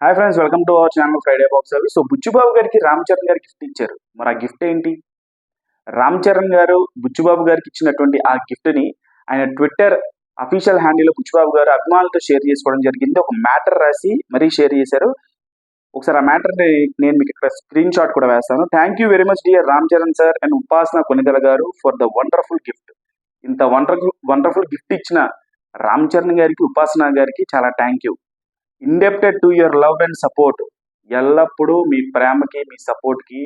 Hi friends welcome to our channel Friday box అవి so Buchibabu గారికి రామ్ చరణ్ గారికి గిఫ్ట్ ఇచ్చారు. మరి ఆ గిఫ్ట్ ఏంటి? రామ్ చరణ్ గారు బుచ్చుబాబు గారికి ఇచ్చినటువంటి ఆ గిఫ్ట్ని ఆయన ట్విట్టర్ అఫీషియల్ హ్యాండిల్ బుచ్చుబాబు గారు అభిమానులతో షేర్ చేసుకోవడం జరిగింది. ఒక మ్యాటర్ రాసి మరీ షేర్ చేశారు. ఒకసారి ఆ మ్యాటర్ నేను మీకు ఇక్కడ స్క్రీన్ షాట్ కూడా వేస్తాను. Thank you very much dear Ram Charan sir and Upasana Konidela గారు ఫర్ ద వండర్ఫుల్ గిఫ్ట్ ఇంత వండర్ఫుల్ వండర్ఫుల్ గిఫ్ట్ ఇచ్చిన రామ్ చరణ్ గారికి ఉపాసన గారికి చాలా thank you indebted to your love and support ఎల్లప్పుడూ మీ ప్రేమకి మీ సపోర్ట్కి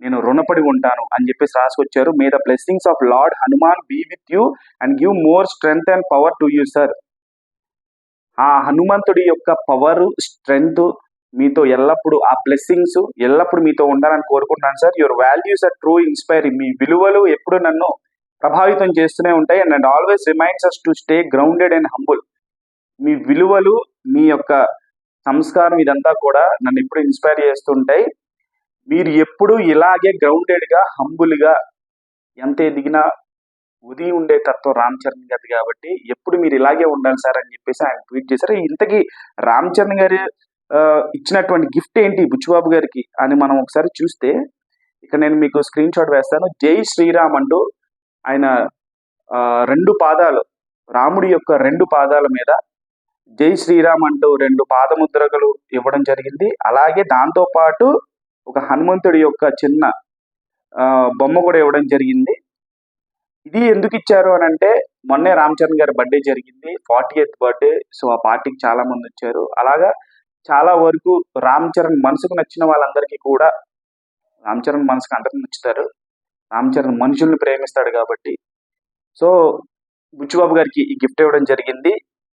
నేను రుణపడి ఉంటాను అని చెప్పేసి రాసుకొచ్చారు. May the blessings of lord Hanuman be with you and give more strength and power to you sir ఆ హనుమంతుడి యొక్క పవర్ స్ట్రెంగ్త్ మీతో ఎల్లప్పుడూ ఆ బ్లెస్సింగ్స్ ఎల్లప్పుడు మీతో ఉండాలని కోరుకుంటున్నాను sir your values are true inspiring మీ విలువలు ఎప్పుడు నన్ను ప్రభావితం చేస్తూనే ఉంటాయి and and always reminds us to stay grounded and humble మీ విలువలు మీ యొక్క సంస్కారం ఇదంతా కూడా నన్ను ఎప్పుడు ఇన్స్పైర్ చేస్తుంటాయి. మీరు ఎప్పుడు ఇలాగే గ్రౌండెడ్గా హంబుల్గా ఎంత ఎదిగినా ఉదయం ఉండే తత్వం రామ్ చరణ్ గారి కాబట్టి ఎప్పుడు మీరు ఇలాగే ఉండాలి సార్ అని చెప్పేసి ఆయన ట్వీట్ చేశారు. ఇంతకీ రామ్ చరణ్ గారు ఇచ్చినటువంటి గిఫ్ట్ ఏంటి బుచ్చిబాబు గారికి అని మనం ఒకసారి చూస్తే ఇక్కడ నేను మీకు స్క్రీన్ షాట్ వేస్తాను. జై శ్రీరామ్ అంటూ ఆయన రెండు పాదాలు రాముడి యొక్క రెండు పాదాల మీద జై శ్రీరామ్ అంటూ రెండు పాదముద్రకలు ఇవ్వడం జరిగింది. అలాగే దాంతో పాటు ఒక హనుమంతుడి యొక్క చిన్న బొమ్మ కూడా ఇవ్వడం జరిగింది. ఇది ఎందుకు ఇచ్చారు అని అంటే మొన్నే రామ్ చరణ్ గారి బర్త్డే జరిగింది. ఫార్టీ ఎయిత్ బర్త్డే సో ఆ పార్టీకి చాలా మంది వచ్చారు. అలాగా చాలా వరకు రామ్ చరణ్ మనసుకు నచ్చిన వాళ్ళందరికీ కూడా రామ్ చరణ్ మనసుకు అందరికి నచ్చుతారు. రామ్ చరణ్ మనుషుల్ని ప్రేమిస్తాడు కాబట్టి. సో బుచ్చిబాబు గారికి ఈ గిఫ్ట్ ఇవ్వడం జరిగింది.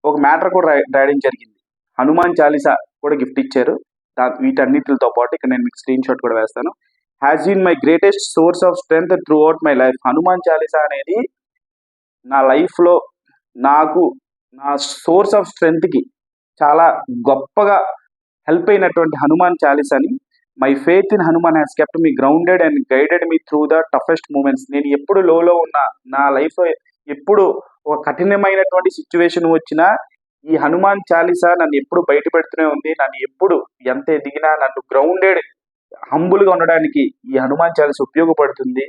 ఒక మ్యాటర్ కూడా రాయడం జరిగింది. హనుమాన్ చాలీసా కూడా గిఫ్ట్ ఇచ్చారు. దా- వీటన్నిటితో పాటు ఇక్కడ నేను మీకు స్క్రీన్ షాట్ కూడా వేస్తాను. Has been my greatest source of strength throughout my life Hanuman Chalisa అనేది నా లైఫ్లో నాకు నా సోర్స్ ఆఫ్ స్ట్రెంగ్త్కి చాలా గొప్పగా హెల్ప్ అయినటువంటి Hanuman చాలీసాని. My faith in Hanuman has kept me grounded and guided me through the toughest moments నేను ఎప్పుడు లోలో ఉన్నా నా లైఫ్ ఎప్పుడు ఒక కఠినమైనటువంటి సిచ్యువేషన్ వచ్చినా ఈ హనుమాన్ చాలీసా నన్ను ఎప్పుడు బయట పెడుతూనే ఉంది. నన్ను ఎప్పుడు ఎంత ఎదిగినా నన్ను గ్రౌండెడ్ హంబుల్గా ఉండడానికి ఈ హనుమాన్ చాలీసా ఉపయోగపడుతుంది.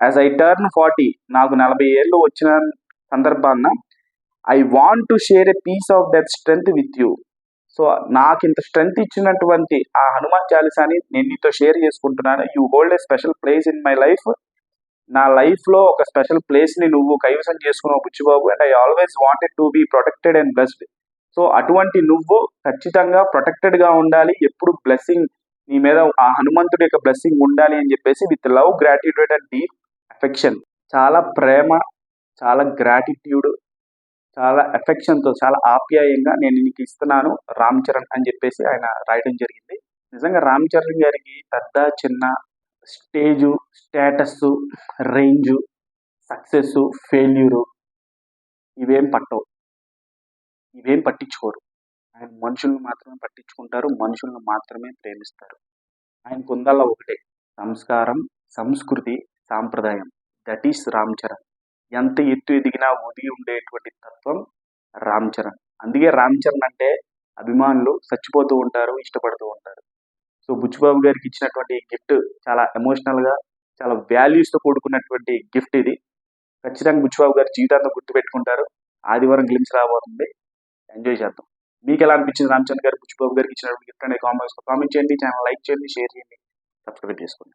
యాజ్ ఐ టర్న్ ఫార్టీ నాకు నలభై ఏళ్ళు వచ్చిన సందర్భాన్న I want to share a piece of that strength with you so నాకు ఇంత స్ట్రెంగ్త్ ఇచ్చినటువంటి ఆ హనుమాన్ చాలీసాని నేను నీతో షేర్ చేసుకుంటున్నాను. You hold a special place in my life నా లైఫ్లో ఒక స్పెషల్ ప్లేస్ని నువ్వు కైవసం చేసుకున్నావు Buchibabu and I always wanted to be protected and blessed. So అటువంటి నువ్వు ఖచ్చితంగా ప్రొటెక్టెడ్గా ఉండాలి. ఎప్పుడు బ్లెస్సింగ్ నీ మీద ఆ హనుమంతుడి యొక్క బ్లెస్సింగ్ ఉండాలి అని చెప్పేసి with love gratitude and deep affection. చాలా ప్రేమ చాలా గ్రాటిట్యూడ్ చాలా affection తో చాలా ఆప్యాయంగా నేను నీకు ఇస్తున్నాను రామ్ చరణ్ అని చెప్పేసి ఆయన రాయడం జరిగింది. నిజంగా రామ్ చరణ్ గారికి పెద్ద చిన్న stage status range success failure ఇవేం పట్టవు. ఇవేం పట్టించుకోరు. ఆయన మనుషుల్ని మాత్రమే పట్టించుకుంటారు మనుషుల్ని మాత్రమే ప్రేమిస్తారు. ఆయనకు ఉందల్లా ఒకటే సంస్కారం సంస్కృతి సాంప్రదాయం. That is Ram Charan. ఎంత ఎత్తు ఎదిగినా ఉదిగి ఉండేటువంటి తత్వం రామ్ చరణ్. అందుకే రామ్ చరణ్ అంటే అభిమానులు చచ్చిపోతూ ఉంటారు ఇష్టపడుతూ ఉంటారు. సో బుచ్చిబాబు గారికి ఇచ్చినటువంటి గిఫ్ట్ చాలా ఎమోషనల్గా చాలా values తో కూడుకున్నటువంటి గిఫ్ట్ ఇది. ఖచ్చితంగా బుచ్చిబాబు గారి జీవితాంతం గుర్తు పెట్టుకుంటారు. ఆదివారం గ్లిమ్స్ రాబోతుంది. ఎంజాయ్ చేద్దాం. మీకు ఎలా అనిపించింది రామచంద్ర గారు బుచ్చిబాబు గారికి ఇచ్చినటువంటి గిఫ్ట్ అనే కామెంట్స్ కామెంట్ చేయండి ఛానల్ లైక్ చేయండి షేర్ చేయండి. సబ్స్క్రైబ్ చేసుకోండి.